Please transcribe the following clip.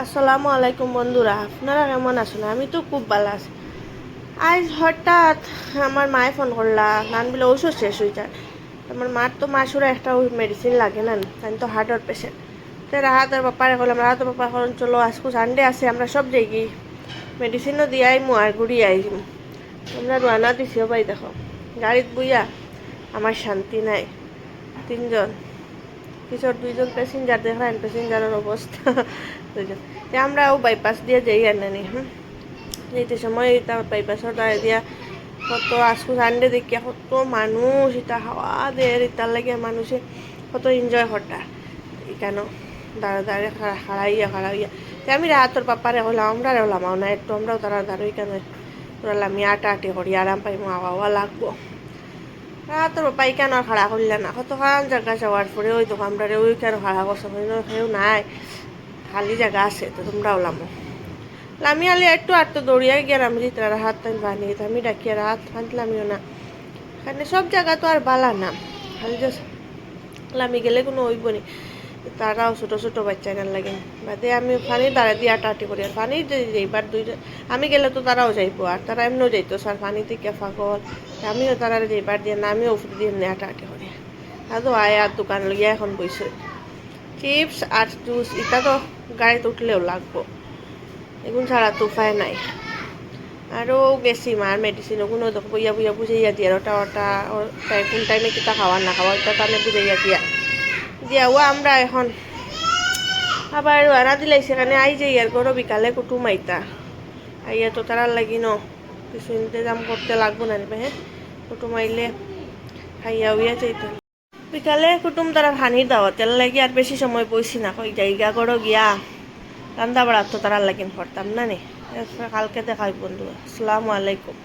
আসসালামু আলাইকুম বন্ধুরা, আপনারা কেমন আছেন? আমি তো খুব ভালো আছি। আজ হঠাৎ আমার মায়ে ফোন করলা, নান বলে ওষুধ শেষ হয়ে যায়। আমার মার তো মাসুরা একটা মেডিসিন লাগে না আমি তো হার্টের পেশেন্ট তো রাহাতের বাপারে করলাম রাহাতের বাপা এখন চলো, আজকু সানডে আছে, আমরা সব গি মেডিসিনও দিয়াই মু আর ঘুরি আইম। আমরা রানা দিছিও পাই দেখো, গাড়িত বুইয়া আমার শান্তি নাই। তিনজন। পিছর দুইজন প্যাসেঞ্জার দেখলেন প্যাসেঞ্জারের অবস্থা। দুইজন। আমরাও বাইপাস দিয়ে যাই আর নানি হুম। যেতে সময় এটা বাইপাসর দাঁড়িয়ে দিয়া কত আসু সানডে দেখিয়া কত মানুষ এটা হাওয়া দেয় ইতার লাগে মানুষে কত এনজয় হটা কেন দাঁড়া দাঁড়িয়ে হারাইয়া হারাইয়া আমি রাতর পাপারে হলাম আমরা হলাম না একটু আমরাও তারা দাঁড়াই কেন তোরা আটা আটি করি আরাম পাই আওয়া আওয়া লাগবো। তোর পাই কেন খাড়া করলে না? কতক্ষণ জায়গা যাওয়ার পরে ওই আমরা ওই কেন খাড়া করছ কেউ নাই। খালি জায়গা আছে, তো তোমরা ওলামো লামি আলি একটু আর তো দৌড়িয়ে গিয়ে আমি হাত টান বানিয়ে আমি ডাকি আর হাত ফাঁদলামিও না এখানে সব জায়গা তো আর বালা না। খালি যে লামি গেলে কোনো ওইব নি। তারাও ছোটো ছোটো বাচ্চা গান লাগে। বাদে আমি পানি দাঁড়া দিয়ে আটা আটি করি, আর পানি যাইবার দুইজন আমি গেলে তো তারাও যাইবো, আর তারা এমনিও যাইতো, স্যার পানি থেকে ফাঁকল আমিও তারা যাইবার দিয়ে না, আমিও উফরে দিয়ে এমনি আটা আটি করি। আদৌ আয় আর দোকান লইয়া এখন বইছে। চিপস আর জুস এটা তো গাড়িতে উঠলেও লাগবো। এগুলো ছাড়া তো উপায় নাই। আরও গেছি মার মেডিসিন ওগুলো বইয়া বইয়া বুঝাইয়া দিয়ে ওটা ওটা টাইম কোন টাইমে কিতা খাওয়ার না খাওয়া ওটা তো আমি বুঝাইয়া দিয়া। দিয়া আমরা এখন। আবার রানা দিলাই সেখানে আই যাই আর গরো বিকালে কুটুম আইতা। আইয়া তো তারার লাগি ন, কিছু ইন্তজাম করতে লাগবো না নিবে হ্যাঁ কুটুম আইলে খাইয়া উইয়া যাইতে বিকালে কুটুম তারা হানির দাওয়াতের লাগি আর বেশি সময় বইছি না কই জায়গা করো গিয়া। রান্না বাড়া তো তারা লাগিন করতাম না নি কালকে দেখাই বন্ধু। আসসালামু আলাইকুম।